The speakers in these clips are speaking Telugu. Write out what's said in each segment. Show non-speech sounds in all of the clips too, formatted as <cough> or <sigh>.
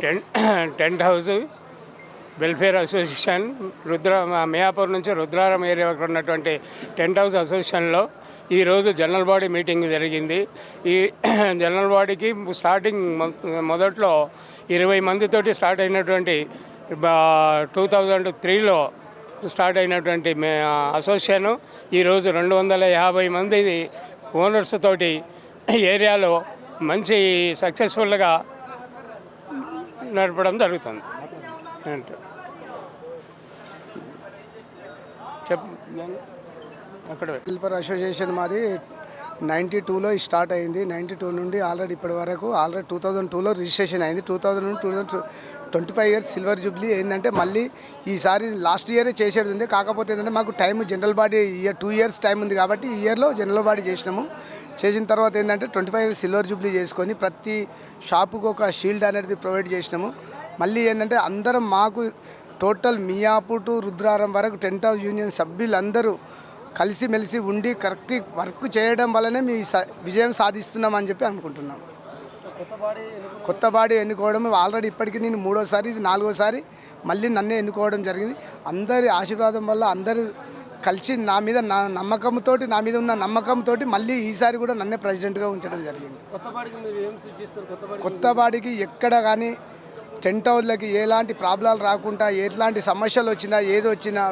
Ten tent house welfare association Rudra Miyapur నుంచి రుద్రారం ఏరియా ఉన్నటువంటి టెంట్ హౌస్ అసోసియేషన్లో ఈరోజు జనరల్ బాడీ మీటింగ్ జరిగింది. ఈ జనరల్ బాడీకి స్టార్టింగ్ మొ- మొదట్లో ఇరవై మందితోటి స్టార్ట్ అయినటువంటి టూ థౌజండ్ త్రీలో స్టార్ట్ అయినటువంటి అసోసియేషన్ ఈరోజు రెండు వందల యాభై మంది ఓనర్స్ తోటి ఏరియాలో మంచి సక్సెస్ఫుల్గా నడపడం జరుగుతుంది. ఏంటి? అక్కడ హెల్పర్ అసోసియేషన్ మాది నైంటీ టూలో స్టార్ట్ అయింది. నైంటీ టూ నుండి ఆల్రెడీ ఇప్పటి వరకు ఆల్రెడీ టూ థౌజండ్ టూలో రిజిస్ట్రేషన్ అయింది. టూ థౌజండ్ నుండి two thousand twenty five years silver jubilee ఏంటంటే మళ్ళీ ఈసారి లాస్ట్ ఇయరే చేసేది ఉంది. కాకపోతే ఏంటంటే మాకు time general body year two years time ఉంది కాబట్టి ఈ ఇయర్లో జనరల్ బాడీ చేసినాము. చేసిన తర్వాత ఏంటంటే twenty five years silver jubilee చేసుకొని ప్రతి షాపుకు ఒక షీల్డ్ అనేది ప్రొవైడ్ చేసినాము. మళ్ళీ ఏంటంటే అందరం మాకు టోటల్ మియాపూర్ టు రుద్రారం వరకు టెంట్ హౌస్ యూనియన్ సభ్యులందరూ కలిసిమెలిసి ఉండి కరెక్ట్ వర్క్ చేయడం వల్లనే మీ విజయం సాధిస్తున్నామని చెప్పి అనుకుంటున్నాం కొత్త బాడీ కొత్త బాడీ ఎన్నుకోవడం ఆల్రెడీ ఇప్పటికీ నేను మూడోసారి ఇది నాలుగోసారి మళ్ళీ నన్నే ఎన్నుకోవడం జరిగింది. అందరి ఆశీర్వాదం వల్ల అందరూ కలిసి నా మీద నా నమ్మకంతోటి నా మీద ఉన్న నమ్మకంతో మళ్ళీ ఈసారి కూడా నన్నే ప్రెసిడెంట్గా ఉంచడం జరిగింది. కొత్త బాడీకి ఎక్కడ కానీ టెంట్ హౌస్లకి ఎలాంటి ప్రాబ్లాలు రాకుండా ఎట్లాంటి సమస్యలు వచ్చినా ఏది వచ్చినా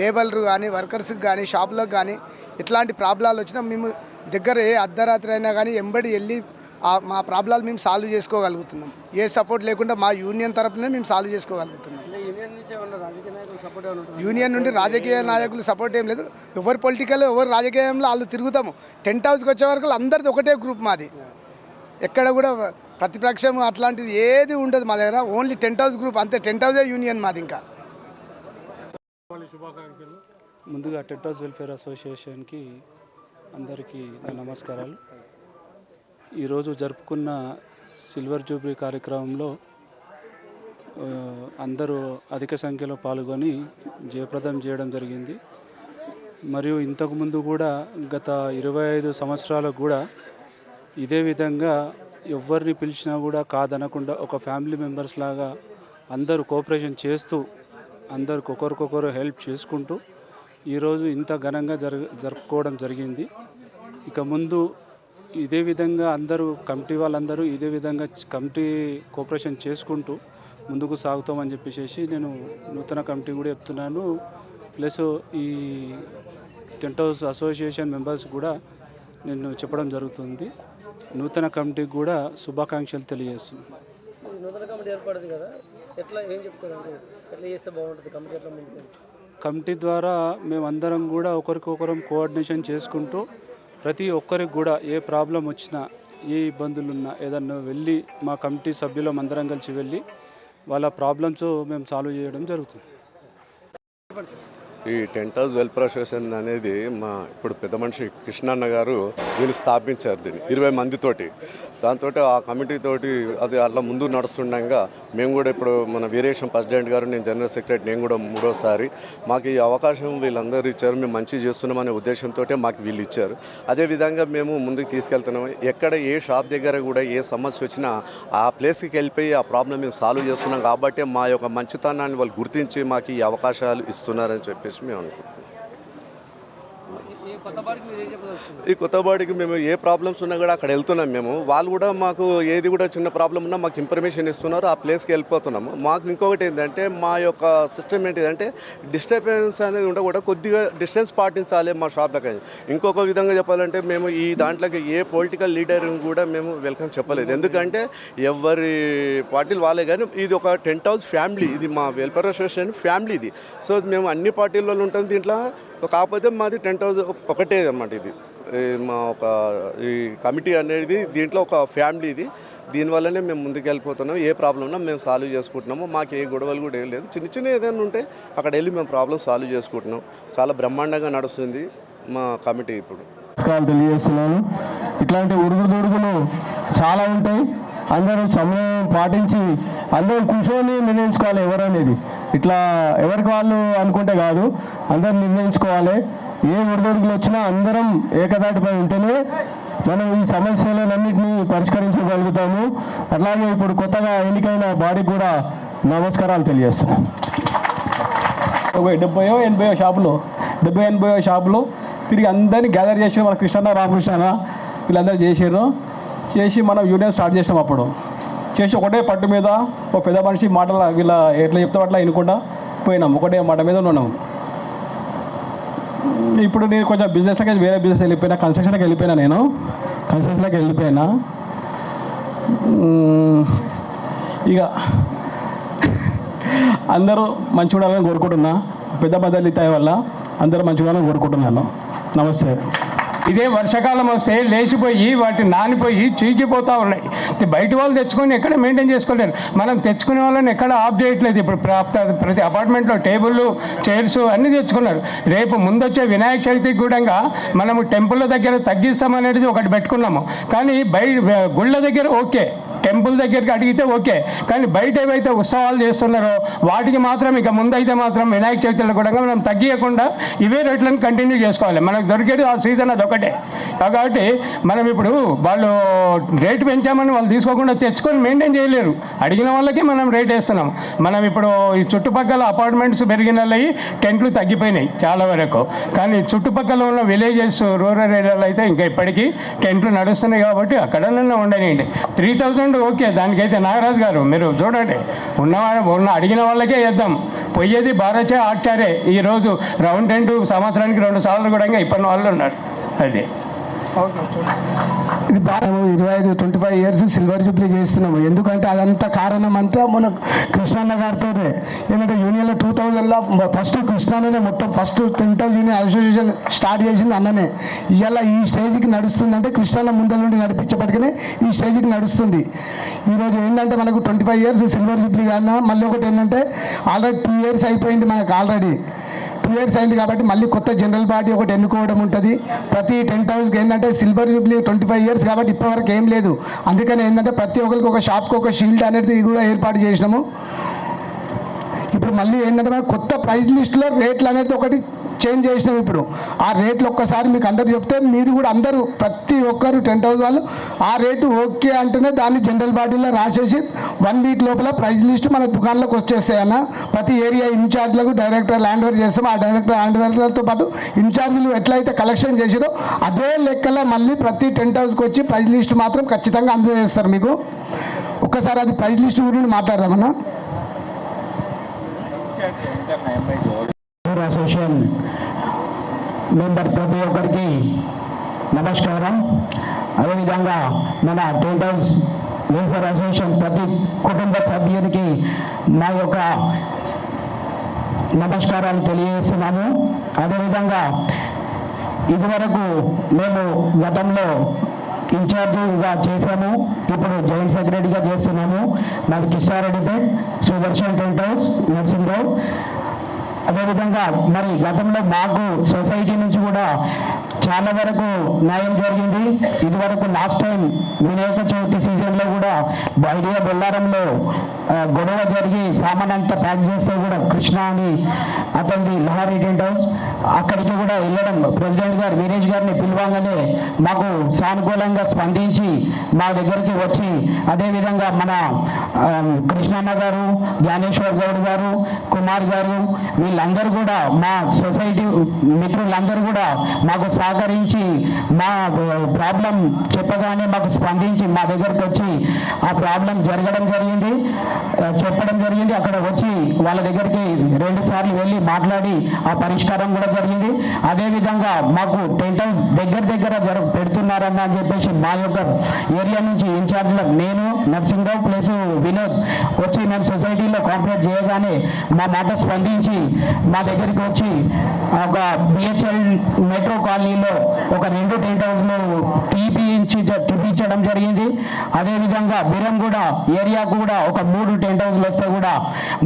లేబర్లు కానీ వర్కర్స్కి కానీ షాపులకు కానీ ఎట్లాంటి ప్రాబ్లాలు వచ్చినా మేము దగ్గర ఏ అర్ధరాత్రి అయినా కానీ ఎంబడి వెళ్ళి మా ప్రాబ్లాలు మేము సాల్వ్ చేసుకోగలుగుతున్నాం. ఏ సపోర్ట్ లేకుండా మా యూనియన్ తరపునే మేము సాల్వ్ చేసుకోగలుగుతున్నాం. యూనియన్ నుండి రాజకీయ నాయకులు సపోర్ట్ ఏం లేదు. ఎవరు పొలిటికల్ ఎవరు రాజకీయంలో వాళ్ళు తిరుగుతాము. టెంట్ హౌస్కి వచ్చే వరకు అందరిది ఒకటే గ్రూప్ మాది. ఎక్కడ కూడా ప్రతిపక్షం అట్లాంటిది ఏది ఉండదు మా దగ్గర. ఓన్లీ టెంట్ హౌస్ గ్రూప్ అంతే. టెంట్ హౌసే యూనియన్ మాది ఇంకా. ముందుగా టెట్ హౌస్ వెల్ఫేర్ అసోసియేషన్కి అందరికీ నమస్కారాలు. ఈరోజు జరుపుకున్న సిల్వర్ జూబ్లీ కార్యక్రమంలో అందరూ అధిక సంఖ్యలో పాల్గొని జయప్రదం చేయడం జరిగింది. మరియు ఇంతకుముందు కూడా గత ఇరవై ఐదు సంవత్సరాలకు కూడా ఇదే విధంగా ఎవరిని పిలిచినా కూడా కాదనకుండా ఒక ఫ్యామిలీ మెంబర్స్ లాగా అందరూ కోఆపరేషన్ చేస్తూ అందరికి ఒకరికొకరు హెల్ప్ చేసుకుంటూ ఈరోజు ఇంత ఘనంగా జరగ జరుపుకోవడం జరిగింది. ఇక ముందు ఇదే విధంగా అందరూ కమిటీ వాళ్ళందరూ ఇదే విధంగా కమిటీ కోఆపరేషన్ చేసుకుంటూ ముందుకు సాగుతామని చెప్పేసి నేను నూతన కమిటీ కూడా చెప్తున్నాను. ప్లస్ ఈ టెంట్ హౌస్ అసోసియేషన్ మెంబర్స్ కూడా నేను చెప్పడం జరుగుతుంది. నూతన కమిటీకి కూడా శుభాకాంక్షలు తెలియజేస్తున్నాను. నూతన కమిటీ ఏర్పడింది కదా ఎట్లా ఏం చెప్తారు అంటే ఎట్లా చేస్తే బాగుంటుంది కమిటీ ఎట్లా ముందుకు కమిటీ ద్వారా మేమందరం కూడా ఒకరికొకరం కోఆర్డినేషన్ చేసుకుంటూ ప్రతి ఒక్కరికి కూడా ఏ ప్రాబ్లం వచ్చినా ఏ ఇబ్బందులు ఉన్నా ఏదన్నా వెళ్ళి మా కమిటీ సభ్యులం అందరం కలిసి వెళ్ళి వాళ్ళ ప్రాబ్లమ్స్ మేము సాల్వ్ చేయడం జరుగుతుంది. ఈ టెంట్ హౌస్ వెల్ఫేర్ అసోసియేషన్ అనేది మా ఇప్పుడు పెద్ద మనిషి కృష్ణన్న గారు దీన్ని స్థాపించారు దీన్ని ఇరవై మందితోటి. దాంతో ఆ కమిటీ తోటి అది అట్లా ముందు నడుస్తుండగా మేము కూడా ఇప్పుడు మన వీరేశం ప్రెసిడెంట్ గారు నేను జనరల్ సెక్రటరీ నేను కూడా మూడోసారి మాకు ఈ అవకాశం వీళ్ళందరూ ఇచ్చారు. మేము మంచి చేస్తున్నామనే ఉద్దేశంతో మాకు వీళ్ళు ఇచ్చారు. అదేవిధంగా మేము ముందుకు తీసుకెళ్తున్నాము ఎక్కడ ఏ షాప్ దగ్గర కూడా ఏ సమస్య వచ్చినా ఆ ప్లేస్కి వెళ్ళిపోయి ఆ ప్రాబ్లం మేము సాల్వ్ చేస్తున్నాం. కాబట్టి మా యొక్క మంచితనాన్ని వాళ్ళు గుర్తించి మాకు ఈ అవకాశాలు ఇస్తున్నారని చెప్పేసి మేము అనుకుంటున్నాం. ఈ కొత్తబాడికి ఈ మేము ఏ ప్రాబ్లమ్స్ ఉన్నా కూడా అక్కడ వెళ్తున్నాం మేము. వాళ్ళు కూడా మాకు ఏది కూడా చిన్న ప్రాబ్లం ఉన్నా మాకు ఇన్ఫర్మేషన్ ఇస్తున్నారు ఆ ప్లేస్కి వెళ్ళిపోతున్నాము. మాకు ఇంకొకటి ఏంటంటే మా యొక్క సిస్టమ్ ఏంటిదంటే డిస్టర్బెన్స్ అనేది ఉండకూడదు కొద్దిగా డిస్టెన్స్ పాటించాలి మా షాప్లకి ఇంకొక విధంగా చెప్పాలంటే మేము ఈ దాంట్లోకి ఏ పొలిటికల్ లీడర్ కూడా మేము వెల్కమ్ చెప్పలేదు. ఎందుకంటే ఎవరి పార్టీలు వాళ్ళే కానీ ఇది ఒక టెంట్ హౌస్ ఫ్యామిలీ ఇది మా వెల్ఫేర్ అసోసియేషన్ ఫ్యామిలీ ఇది. సో మేము అన్ని పార్టీలలో ఉంటాం దీంట్లో. కాకపోతే మాది టెంట్ హౌస్ ఒకటే అన్నమాట ఇది. మా ఒక ఈ కమిటీ అనేది దీంట్లో ఒక ఫ్యామిలీ ఇది. దీనివల్లనే మేము ముందుకు వెళ్ళిపోతున్నాం. ఏ ప్రాబ్లం ఉన్నా మేము సాల్వ్ చేసుకుంటున్నాము. మాకు ఏ గొడవలు కూడా ఏం లేదు. చిన్న చిన్న ఏదైనా ఉంటే అక్కడ వెళ్ళి మేము ప్రాబ్లం సాల్వ్ చేసుకుంటున్నాం. చాలా బ్రహ్మాండంగా నడుస్తుంది మా కమిటీ ఇప్పుడు. తెలియజేస్తున్నాను. ఇట్లాంటి ఉడుగుదొడుగులు చాలా ఉంటాయి. అందరూ సమయం పాటించి అందరూ కూర్చొని నిర్ణయించుకోవాలి ఎవరనేది. ఇట్లా ఎవరికి వాళ్ళు అనుకుంటే కాదు అందరు నిర్ణయించుకోవాలి. ఏ ఒడిదొడుగులు వచ్చినా అందరం ఏకదాటిపై ఉంటేనే మనం ఈ సమస్యలన్నింటినీ పరిష్కరించగలుగుతాము. అట్లాగే ఇప్పుడు కొత్తగా ఎన్నికైన బాడీకి కూడా నమస్కారాలు తెలియజేస్తున్నాం. ఒక డెబ్బయో ఎనభైయో షాపులు డెబ్బై ఎనభైయో షాపులు తిరిగి అందరినీ గ్యాదర్ చేసి మన కృష్ణ రామకృష్ణ వీళ్ళందరూ చేసారు చేసి మనం యూనియన్ స్టార్ట్ చేసినాం అప్పుడు. చేసి ఒకటే పట్టు మీద ఒక పెద్ద మనిషి మాటల వీళ్ళ ఎట్లా చెప్తే అట్లా వినకుండా పోయినాం. ఒకటే మాట మీద ఉన్నాం. ఇప్పుడు నేను కొంచెం బిజినెస్లోకి వేరే బిజినెస్ వెళ్ళిపోయినా కన్స్ట్రక్షన్కి వెళ్ళిపోయినా నేను. కన్స్ట్రక్షన్లోకి వెళ్ళిపోయినా. ఇక అందరూ మంచి ఉండాలని కోరుకుంటున్నా. పెద్ద బద్దలు ఇతాయి వల్ల అందరూ మంచి ఉండాలని కోరుకుంటున్నాను. నమస్తే. ఇదే వర్షాకాలం వస్తే లేచిపోయి వాటి నానిపోయి చీకిపోతూ ఉన్నాయి. బయట వాళ్ళు తెచ్చుకొని ఎక్కడ మెయింటైన్ చేసుకోలేరు. మనం తెచ్చుకునే వాళ్ళని ఎక్కడ ఆఫ్ చేయట్లేదు. ఇప్పుడు ప్రతి అపార్ట్మెంట్లో టేబుల్లు చైర్స్ అన్నీ తెచ్చుకున్నారు. రేపు ముందొచ్చే వినాయక చవితికి కూడా మనము టెంపుల్ దగ్గర తగ్గిస్తామనేది ఒకటి పెట్టుకున్నాము. కానీ బయట గుళ్ళ దగ్గర ఓకే. టెంపుల్ దగ్గరికి అడిగితే ఓకే. కానీ బయట ఏవైతే ఉత్సవాలు చేస్తున్నారో వాటికి మాత్రం ఇక ముందైతే మాత్రం వినాయక చవితిలో కూడా మనం తగ్గియకుండా ఇవే రేట్లను కంటిన్యూ చేసుకోవాలి. మనకు దొరికేది ఆ సీజన్ అది ఒకటే. కాబట్టి మనం ఇప్పుడు వాళ్ళు రేటు పెంచామని వాళ్ళు తీసుకోకుండా తెచ్చుకొని మెయింటైన్ చేయలేరు. అడిగిన వాళ్ళకి మనం రేట్ వేస్తున్నాం. మనం ఇప్పుడు ఈ చుట్టుపక్కల అపార్ట్మెంట్స్ పెరిగిన వాళ్ళవి టెంట్లు తగ్గిపోయినాయి చాలా వరకు. కానీ చుట్టుపక్కల ఉన్న విలేజెస్ రూరల్ ఏరియాలో అయితే ఇంకా ఇప్పటికీ టెంట్లు నడుస్తున్నాయి కాబట్టి అక్కడనన్నా ఉండనివ్వండి త్రీ థౌజండ్ ఓకే దానికైతే నాగరాజు గారు మీరు చూడండి. ఉన్నవారు ఉన్న అడిగిన వాళ్ళకే చేద్దాం. పోయేది భారతే ఆచారే ఈరోజు రౌండ్ రెండు సంవత్సరానికి రెండు సార్లు కూడా ఇప్పటి వాళ్ళు ఉన్నారు. అది. ఇది బాగా ఇరవై ఐదు twenty five years silver jubilee చేస్తున్నాము. ఎందుకంటే అదంతా కారణం అంతా మన కృష్ణన్న గారితోనే. ఏంటంటే యూనియన్లో టూ థౌజండ్లో ఫస్ట్ కృష్ణన్ననే మొత్తం ఫస్ట్ టెంటో యూనియన్ అసోసియేషన్ స్టార్ట్ చేసింది అన్ననే. ఇవాళ ఈ స్టేజ్కి నడుస్తుందంటే కృష్ణన్న ముందర నుండి నడిపించబట్టుకునే ఈ స్టేజ్కి నడుస్తుంది. ఈరోజు ఏంటంటే మనకు twenty five years silver jubilee కానీ మళ్ళీ ఒకటి ఏంటంటే ఆల్రెడీ టూ ఇయర్స్ అయిపోయింది మనకు ఆల్రెడీ టూ ఇయర్స్ అయింది కాబట్టి మళ్ళీ కొత్త జనరల్ పార్టీ ఒకటి ఎన్నుకోవడం ఉంటుంది. ప్రతి టెంట్ హౌస్కి ఏంటంటే silver jubilee twenty five years కాబట్టి ఇప్పటివరకు ఏం లేదు. అందుకని ఏంటంటే ప్రతి ఒక్కరికి ఒక షాప్కి ఒక షీల్డ్ అనేది కూడా ఏర్పాటు చేసినాము. ఇప్పుడు మళ్ళీ ఏంటంటే కొత్త ప్రైజ్ లిస్ట్లో రేట్లు అనేది ఒకటి చేంజ్ చేసినాం ఇప్పుడు ఆ రేట్లు ఒక్కసారి మీకు అందరు చెప్తే మీరు కూడా అందరూ ప్రతి ఒక్కరు టెంట్ హౌస్ వాళ్ళు ఆ రేటు ఓకే అంటేనే దాన్ని జనరల్ బాడీలో రాసేసి వన్ వీక్ లోపల ప్రైజ్ లిస్ట్ మన దుకాణంలోకి వచ్చేస్తాయన్న ప్రతి ఏరియా ఇన్ఛార్జ్లకు డైరెక్టర్ ల్యాండ్ ఓవర్ చేస్తాం ఆ డైరెక్టర్ ల్యాండ్ ఓవర్లతో పాటు ఇన్ఛార్జీలు ఎట్లయితే కలెక్షన్ చేసారో అదే లెక్కలో మళ్ళీ ప్రతి టెంట్ హౌస్కి వచ్చి ప్రైజ్ లిస్ట్ మాత్రం ఖచ్చితంగా అందజేస్తారు మీకు ఒక్కసారి అది ప్రైజ్ లిస్ట్ గురించి మాట్లాడదామన్నా అసోసియేషన్ మెంబర్ ప్రతి ఒక్కరికి నమస్కారం. అదేవిధంగా మన టెంట్ హౌస్ వెల్ఫేర్ అసోసియేషన్ ప్రతి కుటుంబ సభ్యునికి నా యొక్క నమస్కారాలు తెలియజేస్తున్నాము. అదేవిధంగా ఇదివరకు మేము గతంలో ఇన్ఛార్జిగా చేశాము. ఇప్పుడు జాయింట్ సెక్రటరీగా చేస్తున్నాము. మాది కిషారెడ్డిపేట్ సుదర్శన్ టెంట్ హౌస్ నరసింహరావు అదేవిధంగా మరి గతంలో మాకు సొసైటీ నుంచి కూడా చాలా వరకు న్యాయం జరిగింది. ఇదివరకు లాస్ట్ టైం వినాయక చవితి సీజన్లో కూడా ఐడియా బొల్లారంలో గొడవ జరిగి సామాన్ అంతా ప్యాక్ చేస్తే కూడా కృష్ణ అని అతనిది లహరి టెంట్ హౌస్ అక్కడికి కూడా వెళ్ళడం. ప్రెసిడెంట్ గారు వీరేష్ గారిని పిలవంగానే మాకు సానుకూలంగా స్పందించి మా దగ్గరికి వచ్చి అదేవిధంగా మన కృష్ణన్న గారు జ్ఞానేశ్వర్ గౌడ్ గారు కుమార్ గారు వీళ్ళందరూ కూడా మా సొసైటీ మిత్రులందరూ కూడా మాకు సహకరించి మా ప్రాబ్లం చెప్పగానే మాకు స్పందించి మా దగ్గరకు వచ్చి ఆ ప్రాబ్లం జరగడం జరిగింది. చెప్పడం జరిగింది. అక్కడ వచ్చి వాళ్ళ దగ్గరికి రెండు సార్లు వెళ్ళి మాట్లాడి ఆ పరిష్కారం కూడా జరిగింది. అదేవిధంగా మాకు టెంట్ హౌస్ దగ్గర దగ్గర జర పెడుతున్నారన్న అని చెప్పేసి మా యొక్క ఏరియా నుంచి ఇన్ఛార్జ్లకు నేను నర్సింగ్రావు ప్లస్ వినోద్ వచ్చి మేము సొసైటీలో కాంప్లీట్ చేయగానే మా మాట స్పందించి మా దగ్గరికి వచ్చి ఒక బిహెచ్ఎల్ మెట్రో కాలనీలో ఒక రెండు టెంట్ హౌస్లు తీపించి తీపించడం జరిగింది. అదేవిధంగా బిరంగూడ ఏరియా కూడా ఒక మూడు టెంట్ హౌస్లు వస్తే కూడా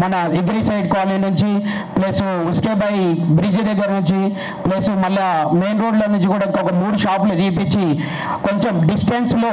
మన ఎగ్రీ సైడ్ కాలనీ నుంచి ప్లస్ ఉస్కేబాయి బ్రిడ్జ్ దగ్గర నుంచి ప్లస్ మళ్ళీ మెయిన్ రోడ్ల నుంచి కూడా ఇంకొక మూడు షాపులు తీపిచ్చి కొంచెం డిస్టెన్స్లో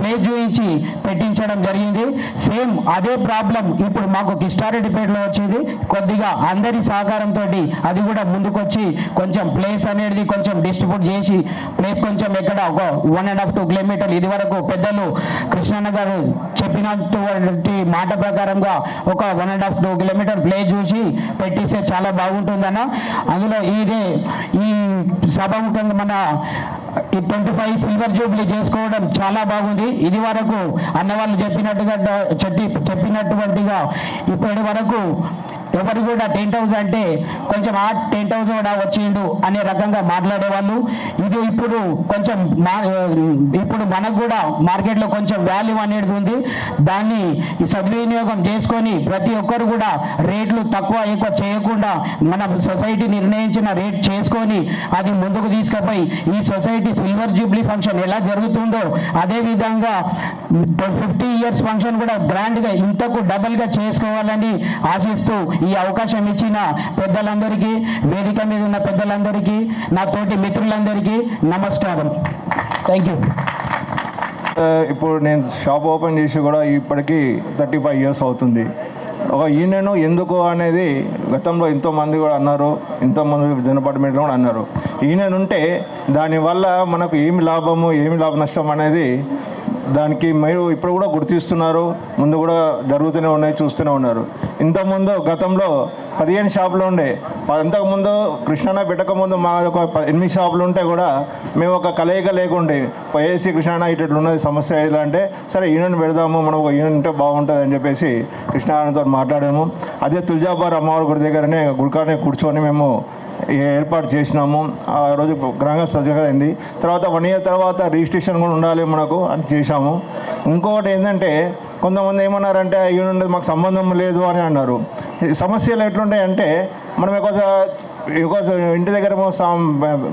ప్లేస్ చూపించి పెట్టించడం జరిగింది. సేమ్ అదే ప్రాబ్లం ఇప్పుడు మాకు కిష్టారెడ్డిపేటలో వచ్చింది. కొద్దిగా అందరి సహకారంతో అది కూడా ముందుకొచ్చి కొంచెం ప్లేస్ అనేది కొంచెం డిస్ట్రిబ్యూట్ చేసి ప్లేస్ కొంచెం ఎక్కడ ఒక వన్ అండ్ హాఫ్ టూ కిలోమీటర్లు ఇది వరకు పెద్దలు కృష్ణన్న గారు చెప్పినటువంటి మాట ప్రకారంగా ఒక one and half two kilometer place చూసి పెట్టిస్తే చాలా బాగుంటుందన్న. అందులో ఇదే ఈ సభాముఖంగా మన ట్వంటీ ఫైవ్ సిల్వర్ జూబ్లీ చేసుకోవడం చాలా బాగుంది. ఇది వరకు అన్న వాళ్ళు చెప్పినట్టుగా చెప్పి చెప్పినటువంటిగా ఇప్పటి వరకు ఎవరు కూడా టెంట్ హౌస్ అంటే కొంచెం ఆ టెంట్ హౌస్ కూడా వచ్చిండు అనే రకంగా మాట్లాడేవాళ్ళు. ఇది ఇప్పుడు కొంచెం మా ఇప్పుడు మనకు కూడా మార్కెట్లో కొంచెం వాల్యూ అనేది ఉంది. దాన్ని ఈ సద్వినియోగం చేసుకొని ప్రతి ఒక్కరు కూడా రేట్లు తక్కువ ఎక్కువ చేయకుండా మన సొసైటీ నిర్ణయించిన రేట్ చేసుకొని అది ముందుకు తీసుకుపోయి ఈ సొసైటీ సిల్వర్ జూబ్లీ ఫంక్షన్ ఎలా జరుగుతుందో అదే విధంగా ఫిఫ్టీ ఇయర్స్ ఫంక్షన్ కూడా గ్రాండ్గా ఇంతకు డబల్గా చేసుకోవాలని ఆశిస్తూ ఈ అవకాశం ఇచ్చిన పెద్దలందరికీ వేదిక మీద ఉన్న పెద్దలందరికీ నా తోటి మిత్రులందరికీ నమస్కారం. థ్యాంక్ యూ ఇప్పుడు నేను షాప్ ఓపెన్ చేసి కూడా ఇప్పటికీ థర్టీ ఫైవ్ ఇయర్స్ అవుతుంది. ఒక యూనియన్ ఎందుకు అనేది గతంలో ఎంతోమంది కూడా అన్నారు ఎంతోమంది డిపార్ట్మెంట్లో కూడా అన్నారు. యూనియన్ ఉంటే దానివల్ల మనకు ఏమి లాభము ఏమి లాభ నష్టం అనేది దానికి మీరు ఇప్పుడు కూడా గుర్తిస్తున్నారు ముందు కూడా జరుగుతూనే ఉన్నాయి చూస్తూనే ఉన్నారు. ఇంతకుముందు గతంలో పదిహేను షాపులు ఉండే ప- అంతకుముందు కృష్ణాన పెట్టకముందు మా ఒక ఎనిమిది షాపులు ఉంటే కూడా మేము ఒక కలయిక లేకుండే ఏసీ కృష్ణాన ఇటు ఉన్నది సమస్య ఏదో అంటే సరే యూనియన్ పెడదాము మనం ఒక యూనియన్ ఉంటే బాగుంటుంది అని చెప్పేసి కృష్ణానతో మాట్లాడాము. అదే తుల్జాబార్ అమ్మవారి గుడి దగ్గరనే గుడికాడనే కూర్చొని మేము ఏర్పాటు చేసినాము. ఆ రోజు గ్రంథ జరిగింది తర్వాత వన్ ఇయర్ తర్వాత రిజిస్ట్రేషన్ కూడా ఉండాలి మనకు అని చేశాము. ఇంకొకటి ఏంటంటే కొంతమంది ఏమన్నారంటే యూనియన్ మాకు సంబంధం లేదు అని అన్నారు. ఈ సమస్యలు ఎట్లుంటాయంటే మనం ఒక ఇంటి దగ్గర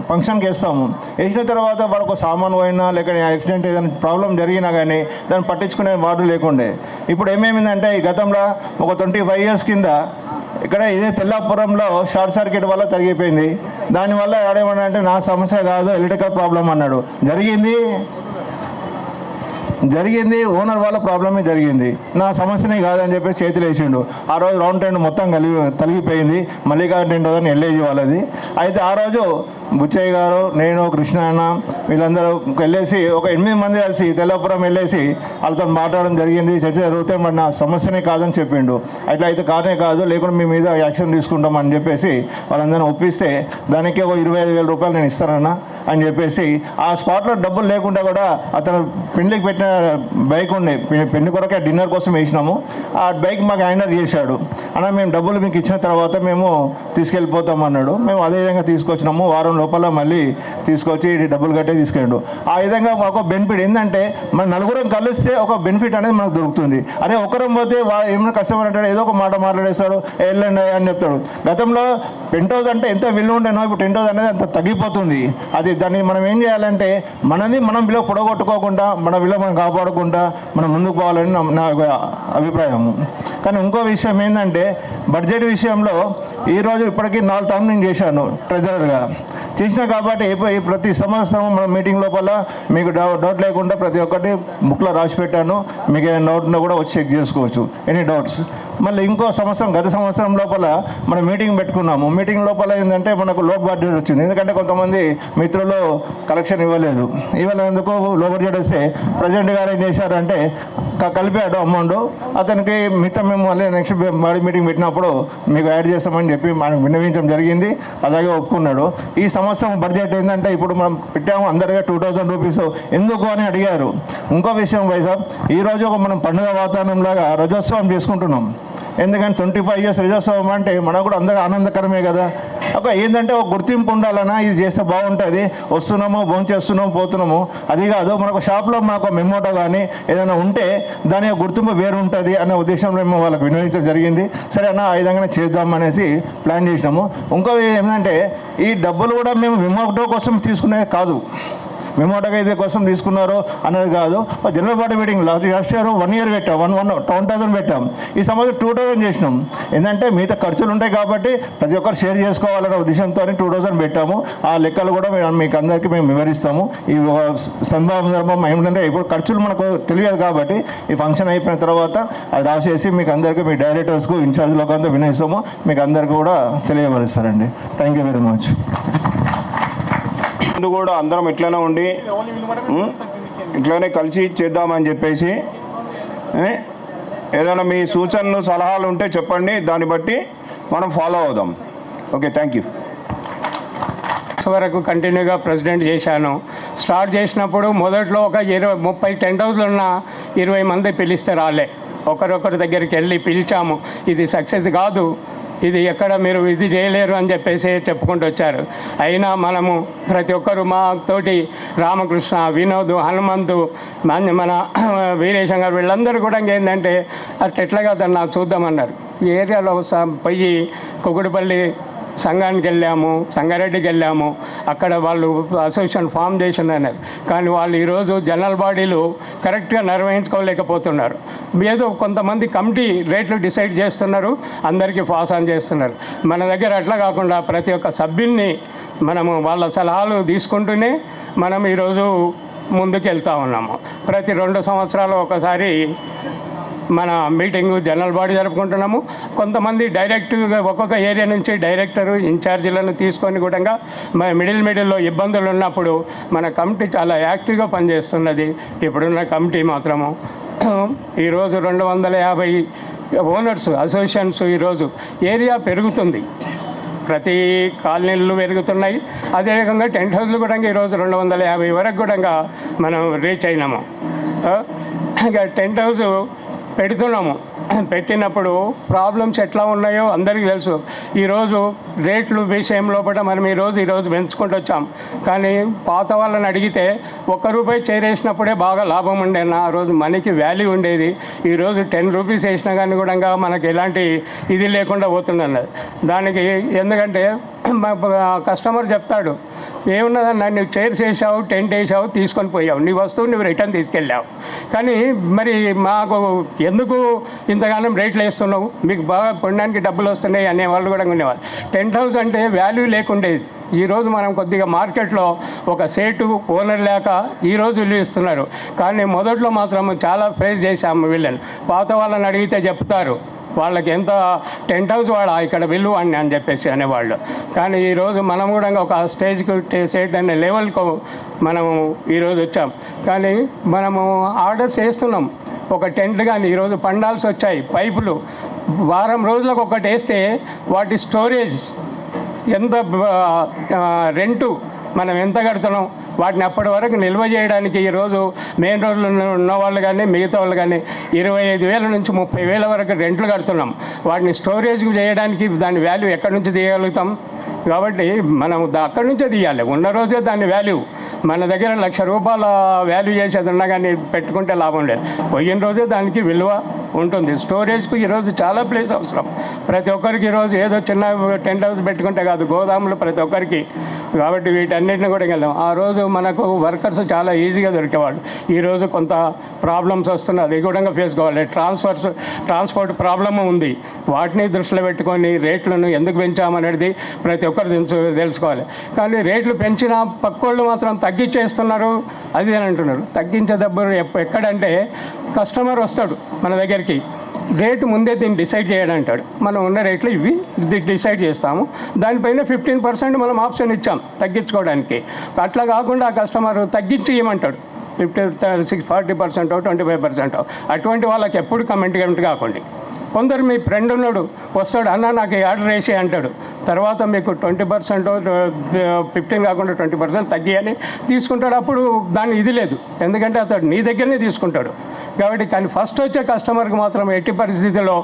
ఫంక్షన్కి వేస్తాము. వేసిన తర్వాత వాళ్ళకు ఒక సామాన్ పోయినా లేక యాక్సిడెంట్ ఏదైనా ప్రాబ్లం జరిగినా కానీ దాన్ని పట్టించుకునే వాడు లేకుండే. ఇప్పుడు ఏమేమిందంటే ఈ గతంలో ఒక ట్వంటీ ఫైవ్ ఇయర్స్ కింద ఇక్కడ ఇదే తెల్లాపురంలో షార్ట్ సర్క్యూట్ వల్ల తరిగిపోయింది. దానివల్ల ఆడేమన్నా అంటే నా సమస్య కాదు ఎలక్ట్రికల్ ప్రాబ్లం అన్నాడు. జరిగింది. జరిగింది ఓనర్ వాళ్ళ ప్రాబ్లమే జరిగింది. నా సమస్యనే కాదని చెప్పేసి చేతులు వేసిండు. ఆ రోజు రౌండ్ టెంట్ మొత్తం కలిగి తలిగిపోయింది. మల్లికా టెంట్ అని ఎల్ఏజీ వాళ్ళది. అయితే ఆ రోజు బుచ్చయ్య గారు నేను కృష్ణ అన్న వీళ్ళందరూ వెళ్ళేసి ఒక ఎనిమిది మంది కలిసి తెల్లపురం వెళ్ళేసి వాళ్ళతో మాట్లాడడం జరిగింది. చర్చ జరిగితే మరి నా సమస్యనే కాదని చెప్పిండు. అట్లా అయితే కానే కాదు లేకుండా మీ మీద యాక్షన్ తీసుకుంటామని చెప్పేసి వాళ్ళందరినీ ఒప్పిస్తే దానికి ఒక ఇరవై ఐదు వేల రూపాయలు నేను ఇస్తానన్నా అని చెప్పేసి ఆ స్పాట్లో డబ్బులు లేకుండా కూడా అతను పెళ్ళికి పెట్టిన బైక్ ఉండే పెళ్ళి కొరకే డిన్నర్ కోసం వేసినాము. ఆ బైక్ మాకు హ్యాండర్ చేశాడు. అన్న మేము డబ్బులు మీకు ఇచ్చిన తర్వాత మేము తీసుకెళ్ళిపోతాం అన్నాడు మేము అదే విధంగా తీసుకొచ్చినాము. వారం లోపల మళ్ళీ తీసుకొచ్చి డబ్బులు కట్టే తీసుకెళ్ళాడు. ఆ విధంగా మాకు బెనిఫిట్ ఏంటంటే మన నలుగురం కలిస్తే ఒక బెనిఫిట్ అనేది మనకు దొరుకుతుంది. అదే ఒకరం పోతే ఏమైనా కష్టపడి అంటాడు ఏదో ఒక మాట మాట్లాడేస్తాడు వెళ్ళండి అని చెప్తాడు. గతంలో టెంట్ హౌస్ అంటే ఎంత విలువ ఉండేనో ఇప్పుడు టెంట్ హౌస్ అనేది అంత తగ్గిపోతుంది. అది దాన్ని మనం ఏం చేయాలంటే మనది మనం విలువ పొడగొట్టుకోకుండా మన విలువ మనం కాపాడకుండా మనం ముందుకు పోవాలని నా- అభిప్రాయము కానీ ఇంకో విషయం ఏంటంటే బడ్జెట్ విషయంలో ఈరోజు ఇప్పటికీ నాలుగు టర్మ్ నేను చేశాను ట్రెజరర్గా చేసినా కాబట్టి ఏ- ప్రతి సంవత్సరం మన మీటింగ్ లోపల మీకు డౌ- డౌట్ లేకుండా ప్రతి ఒక్కటి బుక్లో రాసి పెట్టాను. మీకు ఏమైనా డౌట్ ఉన్నా కూడా వచ్చి చెక్ చేసుకోవచ్చు. ఎనీ డౌట్స్ మళ్ళీ ఇంకో సంవత్సరం గత సంవత్సరం లోపల మనం మీటింగ్ పెట్టుకున్నాము. మీటింగ్ లోపల ఏంటంటే మనకు లో బడ్జెట్ వచ్చింది. ఎందుకంటే కొంతమంది మిత్రులు కలెక్షన్ ఇవ్వలేదు. ఇవ్వలేందుకు లో బడ్జెట్ వస్తే ప్రజెంట్ గారు ఏం చేశారంటే కలిపాడు అమౌంట్ అతనికి మిగతా మేము మళ్ళీ నెక్స్ట్ బాడీ మీటింగ్ పెట్టినప్పుడు మీకు యాడ్ చేస్తామని చెప్పి మనకు విన్నవించడం జరిగింది. అలాగే ఒప్పుకున్నాడు. ఈ సంవత్సరం బడ్జెట్ ఏంటంటే ఇప్పుడు మనం పెట్టాము అందరిగా టూ థౌజండ్ రూపీస్ ఎందుకు అని అడిగారు. ఇంకో విషయం వైసాబ్ ఈరోజు ఒక మనం పండుగ వాతావరణం లాగా రజోత్సవం చేసుకుంటున్నాం. ఎందుకంటే ట్వంటీ ఫైవ్ ఇయర్స్ రజోత్సవం అంటే మనకు కూడా అందరూ ఆనందకరమే కదా. ఒక ఏంటంటే ఒక గుర్తింపు ఉండాలన్నా ఇది చేస్తే బాగుంటుంది. వస్తున్నాము భోంచేస్తున్నాము పోతున్నాము. అది కాదు మనకు షాప్లో మనకు మెమోటో కానీ ఏదైనా ఉంటే దాని గుర్తింపు వేరు ఉంటుంది అనే ఉద్దేశంలో మేము వాళ్ళకి వినియోగించడం జరిగింది. సరే అన్న ఆ విధంగానే చేద్దాం అనేసి ప్లాన్ చేసినాము. ఇంకో ఏంటంటే ఈ డబ్బులు కూడా మేము మెమోటో కోసం తీసుకునేది కాదు. మెమోటగైతే కోసం తీసుకున్నారు అనేది కాదు. General body meeting last last year one year పెట్టాం వన్ వన్ టెన్ థౌసండ్ పెట్టాం. ఈ సంవత్సరం టూ థౌసండ్ చేసినాం. ఏంటంటే మిగతా ఖర్చులు ఉంటాయి కాబట్టి ప్రతి ఒక్కరు షేర్ చేసుకోవాలనే ఉద్దేశంతో టూ థౌసండ్ పెట్టాము. ఆ లెక్కలు కూడా మేము మీకు అందరికీ మేము వివరిస్తాము. ఈ సందర్భం ఏమిటంటే ఇప్పుడు ఖర్చులు మనకు తెలియదు కాబట్టి ఈ ఫంక్షన్ అయిపోయిన తర్వాత అది రాసేసి మీకు అందరికీ మీ డైరెక్టర్స్కు ఇన్ఛార్జ్లకు అంతా వినేస్తాము. మీకు అందరికీ కూడా తెలియపరుస్తారండి. Thank you very much. ముందు కూడా అందరం ఇట్లనే ఉండి ఇట్లనే కలిసి చేద్దామని చెప్పేసి ఏదైనా మీ సూచనలు సలహాలు ఉంటే చెప్పండి. దాన్ని బట్టి మనం ఫాలో అవుదాం. ఓకే థ్యాంక్ యూ వరకు కంటిన్యూగా ప్రెసిడెంట్ చేశాను. స్టార్ట్ చేసినప్పుడు మొదట్లో ఒక ఇరవై ముప్పై టెంట్ హౌస్లు ఉన్న ఇరవై మంది పిలిస్తే రాలే. ఒకరొకరి దగ్గరికి వెళ్ళి పిలిచాము. ఇది సక్సెస్ కాదు. ఇది ఎక్కడ మీరు ఇది చేయలేరు అని చెప్పేసి చెప్పుకుంటూ వచ్చారు. అయినా మనము ప్రతి ఒక్కరు మా తోటి రామకృష్ణ వినోద్ హనుమంతు మన మన <clears throat> వీరేశం గారు వీళ్ళందరూ కూడా ఏంటంటే అట్లా ఎట్లా దాన్ని నాకు చూద్దామన్నారు. ఈ ఏరియాలో స- పోయి కుకుడుపల్లి సంఘానికి వెళ్ళాము సంగారెడ్డికి వెళ్ళాము. అక్కడ వాళ్ళు అసోసియేషన్ ఫామ్ చేసింది అన్నారు కానీ వాళ్ళు ఈరోజు జనరల్ బాడీలు కరెక్ట్గా నిర్వహించుకోలేకపోతున్నారు. ఏదో కొంతమంది కమిటీ రేట్లు డిసైడ్ చేస్తున్నారు అందరికీ పాస్ ఆన్ చేస్తున్నారు. మన దగ్గర అట్లా కాకుండా ప్రతి ఒక్క సభ్యుల్ని మనము వాళ్ళ సలహాలు తీసుకుంటూనే మనం ఈరోజు ముందుకు వెళ్తూ ఉన్నాము. ప్రతి రెండు సంవత్సరాలు ఒకసారి మన మీటింగ్ జనరల్ బాడీ జరుపుకుంటున్నాము. కొంతమంది డైరెక్ట్గా ఒక్కొక్క ఏరియా నుంచి డైరెక్టర్ ఇన్ఛార్జీలను తీసుకొని కూడా మన మిడిల్ మిడిల్లో ఇబ్బందులు ఉన్నప్పుడు మన కమిటీ చాలా యాక్టివ్గా పనిచేస్తున్నది. ఇప్పుడున్న కమిటీ మాత్రము. ఈరోజు రెండు వందల యాభై ఓనర్స్ అసోసియేషన్స్ ఈరోజు ఏరియా పెరుగుతుంది. ప్రతి కాలనీలు పెరుగుతున్నాయి. అదేవిధంగా టెంట్ హౌస్లు కూడా ఈరోజు రెండు వందల యాభై వరకు కూడా మనం రీచ్ అయినాము. ఇంకా టెంట్ హౌస్ పెడుతున్నాము. పెట్టినప్పుడు ప్రాబ్లమ్స్ ఎట్లా ఉన్నాయో అందరికీ తెలుసు. ఈరోజు రేట్లు విషయం లోపల మనం ఈరోజు ఈరోజు పెంచుకుంటూ వచ్చాం. కానీ పాత వాళ్ళని అడిగితే ఒక్క రూపాయి చేరేసినప్పుడే బాగా లాభం ఉండేది ఆ రోజు మనకి వాల్యూ ఉండేది. ఈరోజు టెన్ రూపీస్ వేసినా కానీ కూడా మనకి ఎలాంటి ఇది లేకుండా పోతున్నది దానికి ఎందుకంటే కస్టమర్ చెప్తాడు ఏమున్నదన్నా నువ్వు చైర్స్ వేసావు టెంట్ వేసావు తీసుకొని పోయావు. నీ వస్తువు నువ్వు రిటర్న్ తీసుకెళ్ళావు. కానీ మరి మాకు ఎందుకు ఇంతకాలం రేట్లు వేస్తున్నావు? మీకు బాగా పొందడానికి డబ్బులు వస్తున్నాయి అనే వాళ్ళు కూడా ఉండేవాళ్ళు టెంట్ హౌస్ అంటే వాల్యూ లేకుండేది ఈరోజు మనం కొద్దిగా మార్కెట్లో ఒక సేటు ఓనర్ లేక ఈరోజు విలువ ఇస్తున్నారు. కానీ మొదట్లో మాత్రం చాలా ఫేస్ చేశాము వీళ్ళని. పాత వాళ్ళని అడిగితే చెప్తారు వాళ్ళకి ఎంత టెంట్ హౌస్ వాడా ఇక్కడ విల్లు అని అని చెప్పేసి అనేవాళ్ళు. కానీ ఈరోజు మనం కూడా ఒక స్టేజ్కి సేట్ అనే లెవెల్కు మనము ఈరోజు వచ్చాం. కానీ మనము ఆర్డర్స్ వేస్తున్నాం. ఒక టెంట్ కానీ ఈరోజు పండాల్సి వచ్చాయి. పైపులు వారం రోజులకు ఒకటి వేస్తే వాటి స్టోరేజ్ ఎంత రెంటు మనం ఎంత కడుతున్నాం? వాటిని అప్పటి వరకు నిల్వ చేయడానికి ఈరోజు మెయిన్ రోడ్లు ఉన్న వాళ్ళు కానీ మిగతా వాళ్ళు కానీ ఇరవై ఐదు వేల నుంచి ముప్పై వేల వరకు రెంట్లు కడుతున్నాం. వాటిని స్టోరేజ్ చేయడానికి దాని వాల్యూ ఎక్కడి నుంచి తీయగలుగుతాం? కాబట్టి మనం అక్కడి నుంచే తీయాలి. ఉన్న రోజే దాని వాల్యూ మన దగ్గర లక్ష రూపాయల వాల్యూ చేసేది ఉన్నా కానీ పెట్టుకుంటే లాభం లేదు. పోయిన రోజే దానికి విలువ ఉంటుంది. స్టోరేజ్కు ఈరోజు చాలా ప్లేస్ అవసరం. ప్రతి ఒక్కరికి ఈరోజు ఏదో చిన్న టెంట్ హౌస్ పెట్టుకుంటే కాదు గోదాములు ప్రతి ఒక్కరికి. కాబట్టి వీటన్నిటిని కూడా వెళ్ళాం ఆ రోజు మనకు వర్కర్స్ చాలా ఈజీగా దొరికేవాళ్ళు. ఈరోజు కొంత ప్రాబ్లమ్స్ వస్తున్నాయి అది కూడా ఫేస్ కావాలి. ట్రాన్స్ఫర్స్ ట్రాన్స్పోర్ట్ ప్రాబ్లమ్ ఉంది. వాటిని దృష్టిలో పెట్టుకొని రేట్లను ఎందుకు పెంచామనేది ప్రతి ఒక్కరు తెలుసు తెలుసుకోవాలి. కానీ రేట్లు పెంచిన పక్కోళ్ళు మాత్రం తగ్గించేస్తున్నారు అది అని అంటున్నారు. తగ్గించే దెబ్బలు ఎక్కడంటే కస్టమర్ వస్తాడు మన దగ్గరికి రేటు ముందే దీన్ని డిసైడ్ చేయడంటాడు మనం ఉన్న రేట్లు ఇవి డిసైడ్ చేస్తాము. దానిపైన ఫిఫ్టీన్ పర్సెంట్ మనం ఆప్షన్ ఇచ్చాం తగ్గించుకోవడానికి. అట్లా కాకుండా ఆ కస్టమర్ తగ్గించి ఇవ్వమంటాడు. Fifty six forty percent twenty five percent. అటువంటి వాళ్ళకి ఎప్పుడు కమెంట్ కమెంట్ కాకండి. కొందరు మీ ఫ్రెండ్ ఉన్నాడు వస్తాడు అన్న నాకు ఆర్డర్ వేసి అంటాడు. తర్వాత మీకు ట్వంటీ పర్సెంట్ ఫిఫ్టీన్ కాకుండా ట్వంటీ పర్సెంట్ తగ్గియని తీసుకుంటాడు. అప్పుడు దాన్ని ఇది లేదు. ఎందుకంటే అతడు నీ దగ్గరనే తీసుకుంటాడు. కాబట్టి కానీ ఫస్ట్ వచ్చే కస్టమర్కి మాత్రం ఎట్టి పరిస్థితిలో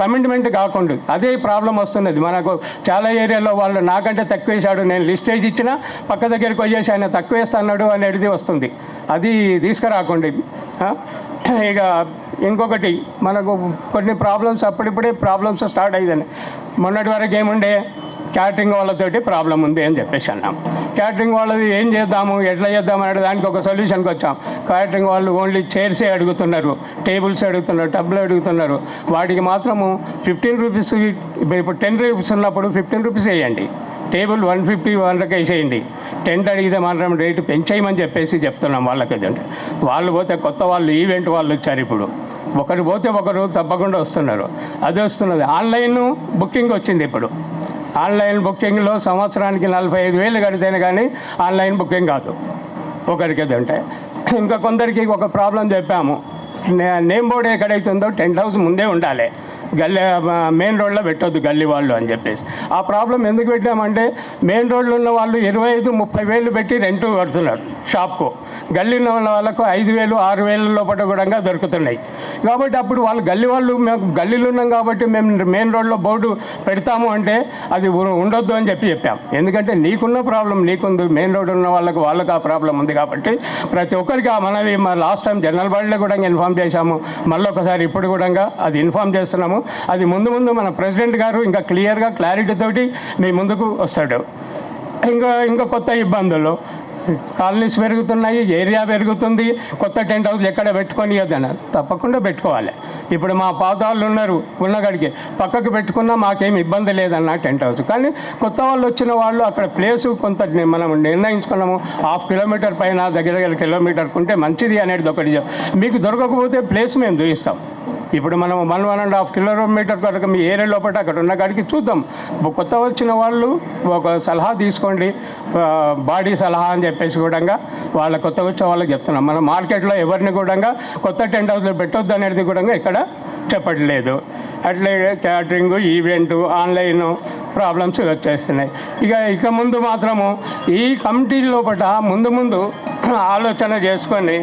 కమిట్మెంట్ కాకుండా అదే ప్రాబ్లం వస్తున్నది. మనకు చాలా ఏరియాలో వాళ్ళు నాకంటే తక్కువ వేసాడు నేను లిస్టేజ్ ఇచ్చినా పక్క దగ్గరికి వచ్చేసి ఆయన తక్కువ వేస్తాడు అనేది వస్తుంది. అది తీసుకురాకండి. ఇక ఇంకొకటి మనకు కొన్ని ప్రాబ్లమ్స్ అప్పుడిప్పుడే ప్రాబ్లమ్స్ స్టార్ట్ అయ్యిందని మొన్నటి వరకు ఏముండే? క్యాటరింగ్ వాళ్ళతోటి ప్రాబ్లం ఉంది అని చెప్పేసి అన్నాం. క్యాటరింగ్ వాళ్ళది ఏం చేద్దాము? ఎట్లా చేద్దాం అనే దానికి ఒక సొల్యూషన్కి వచ్చాం. క్యాటరింగ్ వాళ్ళు ఓన్లీ చైర్సే అడుగుతున్నారు. టేబుల్స్ అడుగుతున్నారు. టబ్లు అడుగుతున్నారు. వాటికి మాత్రము ఫిఫ్టీన్ రూపీస్ ఇప్పుడు టెన్ రూపీస్ ఉన్నప్పుడు ఫిఫ్టీన్ రూపీస్ వేయండి. టేబుల్ వన్ ఫిఫ్టీ వన్కి వేసేయండి టెంట్ అడిగితే మాత్రం రేటు పెంచేయమని చెప్పేసి చెప్తున్నాం వాళ్ళకి ఏదంటే వాళ్ళు పోతే కొత్త వాళ్ళు ఈవెంట్ వాళ్ళు వచ్చారు ఇప్పుడు. ఒకరు పోతే ఒకరు తప్పకుండా వస్తున్నారు. అది వస్తున్నది. ఆన్లైన్ బుకింగ్ వచ్చింది ఇప్పుడు. ఆన్లైన్ బుకింగ్లో సంవత్సరానికి నలభై ఐదు వేలు కడితేనే కానీ ఆన్లైన్ బుకింగ్ కాదు. ఒకరికి ఏదంటే ఇంకా కొందరికి ఒక ప్రాబ్లం చెప్పాము. నేమ్ బోర్డు ఎక్కడైతే ఉందో టెంట్ హౌస్ ముందే ఉండాలి. గల్లీ మెయిన్ రోడ్లో పెట్టొద్దు గల్లీ వాళ్ళు అని చెప్పేసి. ఆ ప్రాబ్లం ఎందుకు పెట్టామంటే మెయిన్ రోడ్లో ఉన్న వాళ్ళు ఇరవై ఐదు ముప్పై వేలు పెట్టి రెంట్ కడుతున్నారు షాప్కు. గల్లీలో ఉన్న వాళ్ళకు ఐదు వేలు ఆరు వేల లోపల కూడా దొరుకుతున్నాయి. కాబట్టి అప్పుడు వాళ్ళు గల్లీ వాళ్ళు మేము గల్లీలో ఉన్నాం కాబట్టి మేము మెయిన్ రోడ్లో బోర్డు పెడతాము అంటే అది ఉండొద్దు అని చెప్పి చెప్పాం. ఎందుకంటే నీకున్న ప్రాబ్లం నీకుంది మెయిన్ రోడ్ ఉన్న వాళ్ళకు వాళ్ళకి ఆ ప్రాబ్లం ఉంది కాబట్టి ప్రతి ఒక్కరికి ఆ మనవి మా లాస్ట్ టైం జనరల్ బాడీలో కూడా ఇన్ఫామ్ చేశాము. మళ్ళీ ఒకసారి ఇప్పుడు కూడా అది ఇన్ఫామ్ చేస్తున్నాము. అది ముందు ముందు మన ప్రెసిడెంట్ గారు ఇంకా క్లియర్గా క్లారిటీ తోటి మీ ముందుకు వస్తాడు. ఇంకా ఇంకా కొత్త ఇబ్బందులు. కాలనీస్ పెరుగుతున్నాయి ఏరియా పెరుగుతుంది కొత్త టెంట్ హౌస్లు ఎక్కడ పెట్టుకొని అన్నారు. తప్పకుండా పెట్టుకోవాలి. ఇప్పుడు మా పాత ఉన్నారు ఉన్నగడికి. పక్కకు పెట్టుకున్నా మాకేం ఇబ్బంది లేదన్న టెంట్ హౌస్. కానీ కొత్త వాళ్ళు వచ్చిన వాళ్ళు అక్కడ ప్లేసు కొంత మనం నిర్ణయించుకున్నాము. హాఫ్ కిలోమీటర్ పైన దగ్గర దగ్గర కిలోమీటర్ ఉంటే మంచిది అనేది ఒకటి మీకు దొరకకపోతే ప్లేస్ మేము చూపిస్తాం ఇప్పుడు మనం one one and half kilometer వరకు మీ ఏరియా లోపల అక్కడ ఉన్న కాడికి చూద్దాం. కొత్త వచ్చిన వాళ్ళు ఒక సలహా తీసుకోండి. బాడీ సలహా అని చెప్పేసి కూడా వాళ్ళ కొత్త వచ్చిన వాళ్ళకి చెప్తున్నాం. మన మార్కెట్లో ఎవరిని కూడా కొత్త టెంట్ హౌస్లో పెట్టొద్దు అనేది కూడా ఇక్కడ చెప్పట్లేదు. అట్లే క్యాటరింగ్ ఈవెంట్ ఆన్లైన్ ప్రాబ్లమ్స్ వచ్చేస్తున్నాయి. ఇక ఇక ముందు మాత్రము ఈ కమిటీ లోపల ముందు ముందు ఆలోచన చేసుకొని